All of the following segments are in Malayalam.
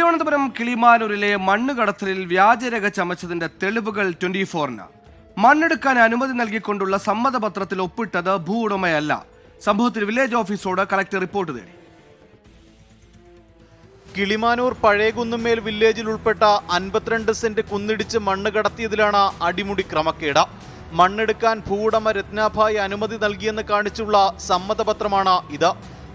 തിരുവനന്തപുരം കിളിമാനൂരിലെ മണ്ണ് കടത്തലിൽ വ്യാജരേഖ ചമച്ചതിന്റെ തെളിവുകൾ ട്വന്റി ഫോറിന്. മണ്ണെടുക്കാൻ അനുമതി നൽകിക്കൊണ്ടുള്ള സമ്മതപത്രത്തിൽ ഒപ്പിട്ടത് ഭൂ ഉടമയല്ല സംഭവത്തിൽ വില്ലേജ് ഓഫീസോട് കളക്ടർ റിപ്പോർട്ട് തേടി. കിളിമാനൂർ പഴയകുന്നുമേൽ വില്ലേജിൽ ഉൾപ്പെട്ട അൻപത്തിരണ്ട് സെന്റ് കുന്നിടിച്ച് മണ്ണ് കടത്തിയതിലാണ് അടിമുടി ക്രമക്കേട്. മണ്ണെടുക്കാൻ ഭൂവുടമ രത്നാഭായി അനുമതി നൽകിയെന്ന് കാണിച്ചുള്ള സമ്മതപത്രമാണ് ഇത്.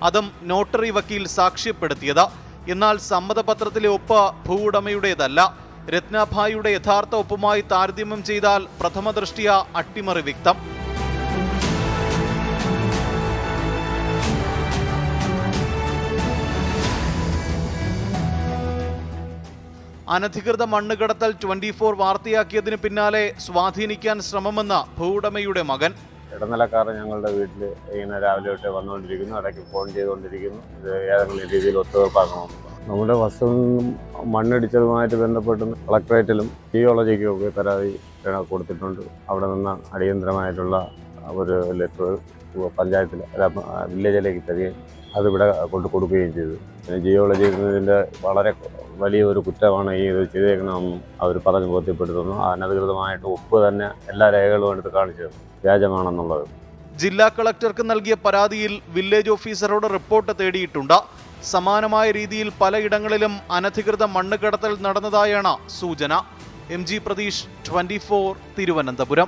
അതും നോട്ടറി വക്കീൽ സാക്ഷ്യപ്പെടുത്തിയത്. എന്നാൽ സമ്മതപത്രത്തിലെ ഒപ്പ് ഭൂവുടമയുടേതല്ല. രത്നഭായിയുടെ യഥാർത്ഥ ഒപ്പുമായി താരതമ്യം ചെയ്താൽ പ്രഥമ ദൃഷ്ടിയ അട്ടിമറി വ്യക്തം. അനധികൃത മണ്ണ് കടത്തൽ ട്വന്റി ഫോർ വാർത്തയാക്കിയതിന് പിന്നാലെ സ്വാധീനിക്കാൻ ശ്രമമെന്ന ഭൂവുടമയുടെ മകൻ. ഇടനിലക്കാർ ഞങ്ങളുടെ വീട്ടിൽ ഇങ്ങനെ രാവിലെ തൊട്ട് വന്നുകൊണ്ടിരിക്കുന്നു ഇടയ്ക്ക് ഫോൺ ചെയ്തുകൊണ്ടിരിക്കുന്നു. ഇത് ഏതെങ്കിലും രീതിയിൽ ഒത്തുതീർപ്പാക്കണമെന്ന് നമ്മുടെ വസ്തുവിനും മണ്ണിടിച്ചതുമായിട്ട് ബന്ധപ്പെട്ട് കളക്ടറേറ്റിലും ജിയോളജിക്കും ഒക്കെ പരാതി കൊടുത്തിട്ടുണ്ട്. അവിടെ നിന്ന് അടിയന്തരമായിട്ടുള്ള ഒരു ലെറ്റർ പഞ്ചായത്തിൽ അല്ല വില്ലേജിലേക്ക് തരികയും അതിവിടെ കൊണ്ട് കൊടുക്കുകയും ചെയ്തു. പിന്നെ ജിയോളജി ഇതിന്റെ വളരെ വലിയ ഒരു കുറ്റമാണ് ഈ ഇത് ചെയ്തേക്കണമെന്നും അവർ പറഞ്ഞ് ബോധ്യപ്പെടുത്തുന്നു. അനധികൃതമായിട്ട് ഒപ്പ് തന്നെ എല്ലാ രേഖകളും എടുത്ത് കാണിച്ചത് വ്യാജമാണെന്നുള്ളത്. ജില്ലാ കളക്ടർക്ക് നൽകിയ പരാതിയിൽ വില്ലേജ് ഓഫീസറോട് റിപ്പോർട്ട് തേടിയിട്ടുണ്ട്. സമാനമായ രീതിയിൽ പലയിടങ്ങളിലും അനധികൃത മണ്ണ് കടത്തൽ നടന്നതായാണ് സൂചന. M G Prateesh twenty Thiruvananthapuram.